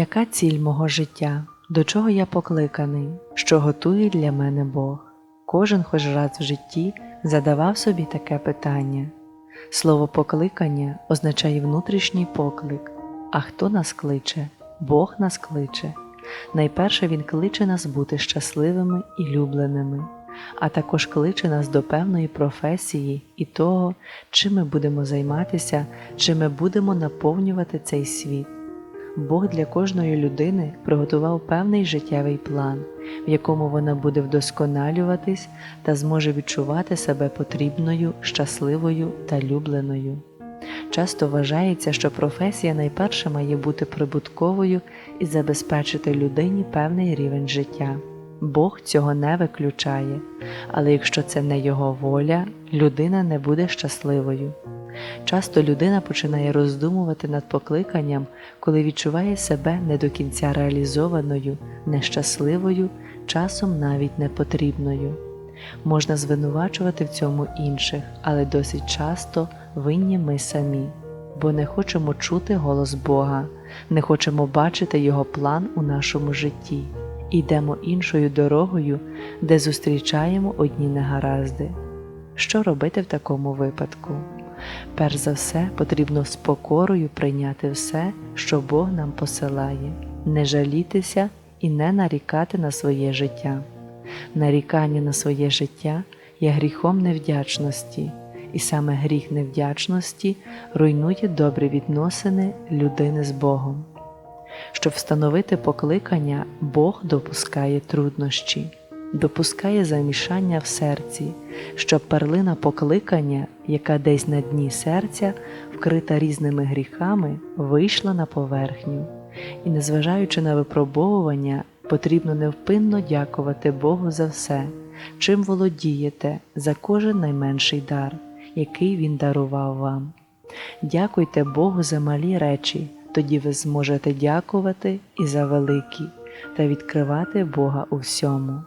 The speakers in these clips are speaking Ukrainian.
Яка ціль мого життя? До чого я покликаний? Що готує для мене Бог? Кожен хоч раз в житті задавав собі таке питання. Слово покликання означає внутрішній поклик. А хто нас кличе? Бог нас кличе. Найперше Він кличе нас бути щасливими і любленими, а також кличе нас до певної професії і того, чим ми будемо займатися, чим ми будемо наповнювати цей світ. Бог для кожної людини приготував певний життєвий план, в якому вона буде вдосконалюватись та зможе відчувати себе потрібною, щасливою та любленою. Часто вважається, що професія найперше має бути прибутковою і забезпечити людині певний рівень життя. Бог цього не виключає, але якщо це не його воля, людина не буде щасливою. Часто людина починає роздумувати над покликанням, коли відчуває себе не до кінця реалізованою, нещасливою, часом навіть непотрібною. Можна звинувачувати в цьому інших, але досить часто винні ми самі, бо не хочемо чути голос Бога, не хочемо бачити Його план у нашому житті, йдемо іншою дорогою, де зустрічаємо одні негаразди. Що робити в такому випадку? Перш за все, потрібно з покорою прийняти все, що Бог нам посилає, не жалітися і не нарікати на своє життя. Нарікання на своє життя є гріхом невдячності, і саме гріх невдячності руйнує добрі відносини людини з Богом. Щоб встановити покликання, Бог допускає труднощі, допускає замішання в серці, щоб перлина покликання, яка десь на дні серця, вкрита різними гріхами, вийшла на поверхню. І, незважаючи на випробовування, потрібно невпинно дякувати Богу за все, чим володієте, за кожен найменший дар, який Він дарував вам. Дякуйте Богу за малі речі, тоді ви зможете дякувати і за великі та відкривати Бога у всьому.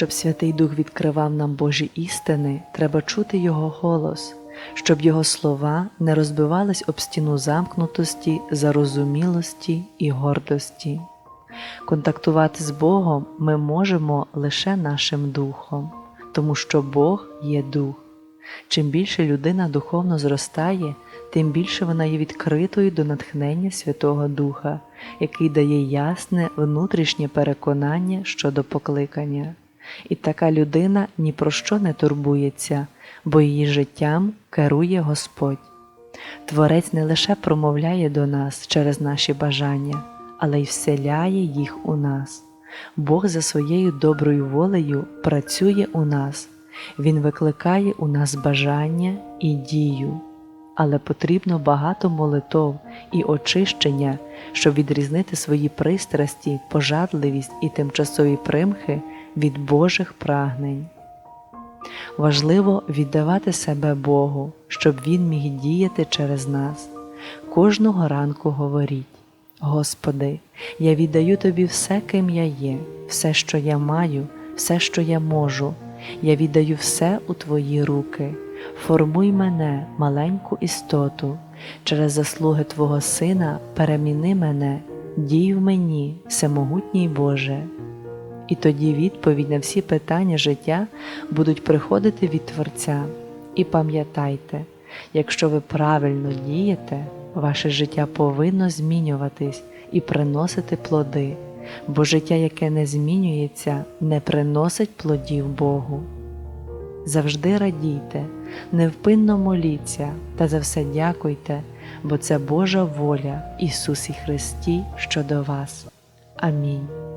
Щоб Святий Дух відкривав нам Божі істини, треба чути Його голос, щоб Його слова не розбивались об стіну замкнутості, зарозумілості і гордості. Контактувати з Богом ми можемо лише нашим духом, тому що Бог є дух. Чим більше людина духовно зростає, тим більше вона є відкритою до натхнення Святого Духа, який дає ясне внутрішнє переконання щодо покликання. І така людина ні про що не турбується, бо її життям керує Господь. Творець не лише промовляє до нас через наші бажання, але й вселяє їх у нас. Бог за своєю доброю волею працює у нас, Він викликає у нас бажання і дію, але потрібно багато молитов і очищення, щоб відрізнити свої пристрасті, пожадливість і тимчасові примхи від Божих прагнень. Важливо віддавати себе Богу, щоб Він міг діяти через нас. Кожного ранку говоріть: Господи, я віддаю Тобі все, ким я є, все, що я маю, все, що я можу. Я віддаю все у Твої руки. Формуй мене, маленьку істоту, через заслуги Твого Сина переміни мене, дій в мені, всемогутній Боже. І тоді відповідь на всі питання життя будуть приходити від Творця. І пам'ятайте, якщо ви правильно дієте, ваше життя повинно змінюватись і приносити плоди, бо життя, яке не змінюється, не приносить плодів Богу. Завжди радійте, невпинно моліться та за все дякуйте, бо це Божа воля Ісусі Христі щодо вас. Амінь.